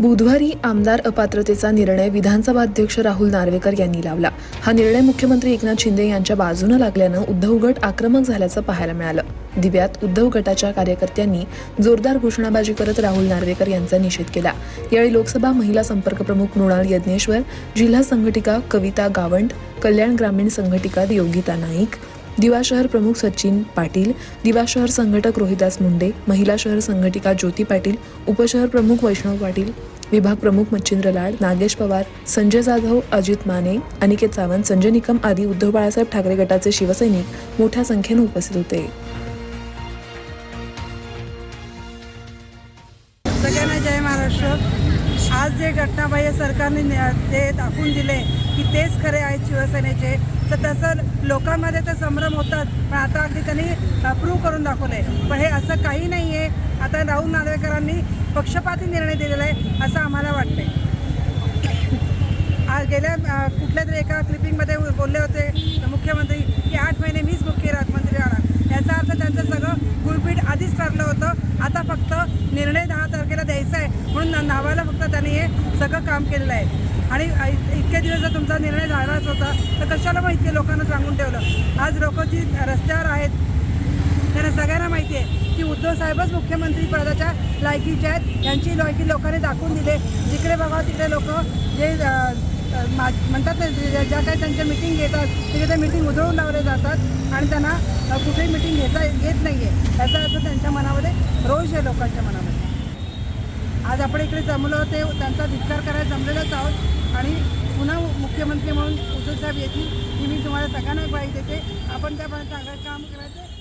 बुधवारी आमदार अपात्रतेचा निर्णय विधानसभा अध्यक्ष राहुल नार्वेकर यांनी लावला. हा निर्णय मुख्यमंत्री एकनाथ शिंदे यांच्या बाजूनं लागल्यानं उद्धव गट आक्रमक झाल्याचं पाहायला मिळालं. दिव्यात उद्धव गटाच्या कार्यकर्त्यांनी जोरदार घोषणाबाजी करत राहुल नार्वेकर यांचा निषेध केला. यावेळी लोकसभा महिला संपर्क प्रमुख मृणाल यज्ञेश्वर जिल्हा संघटिका कविता गावंड कल्याण ग्रामीण संघटिका योगिता नाईक दिवा शहर प्रमुख सचिन पाटील दिवा शहर संघटक रोहिदास मुंडे महिला शहर संघटिका ज्योती पाटील उपशहर प्रमुख वैष्णव पाटील विभाग प्रमुख मच्छिंद्र लाड नागेश पवार संजय जाधव अजित माने अनिकेत सावंत संजय निकम आदी उद्धव बाळासाहेब ठाकरे गटाचे शिवसैनिक मोठ्या संख्येने उपस्थित होते. सगळ्यांना जय महाराष्ट्र. आज जे घटनाबाह्य सरकारने ते दाखवून दिले तेच खरे आहेत शिवसेनेचे. तर तसं लोकांमध्ये तर संभ्रम होतात पण आता अगदी त्यांनी प्रूव्ह करून दाखवले पण हे असं काही नाही आहे आता राहुल नार्वेकरांनी पक्षपाती निर्णय दिलेला आहे असं आम्हाला वाटतंय. आज गेल्या कुठल्या तरी एका क्लिपिंगमध्ये बोलले होते मुख्यमंत्री की आठ महिने मीच मुख्य राजमंत्री राहणार याचा अर्थ त्यांचं सगळं गुळपीठ आधीच ठरलं होतं. आता फक्त निर्णय दहा तारखेला द्यायचा आहे. म्हणून नावाला फक्त त्यांनी हे सगळं काम केलेलं आहे. आणि इतक्या इत- इतके दिवस जर तुमचा निर्णय झालाच होता तर कशाला माहिती आहे लोकांना सांगून ठेवलं? आज लोक जी रस्त्यावर आहेत त्यांना सगळ्यांना माहिती आहे की उद्धव साहेबच मुख्यमंत्री पदाच्या लायकीचे आहेत. यांची लायकी लोकांनी दाखवून दिले. जिकडे बघा तिकडे लोक जे मा- म्हणतात ना ज्या ज्या काही त्यांच्या मिटिंग घेतात तिथे ते मिटिंग उधळून लावले जातात आणि त्यांना कुठेही मिटिंग घेता येत नाही आहे याचा अर्थ त्यांच्या मनामध्ये रोष आहे लोकांच्या मनामध्ये. आज आपण इकडे जमलो ते त्यांचा धिक्कार करायला जमलेलंच आहोत. आणि पुन्हा मुख्यमंत्री म्हणून उद्धवसाहेब येतील ही मी तुम्हाला सगळ्यांना ग्वाही देते. आपण त्यापर्यंत चांगलं काम करायचं.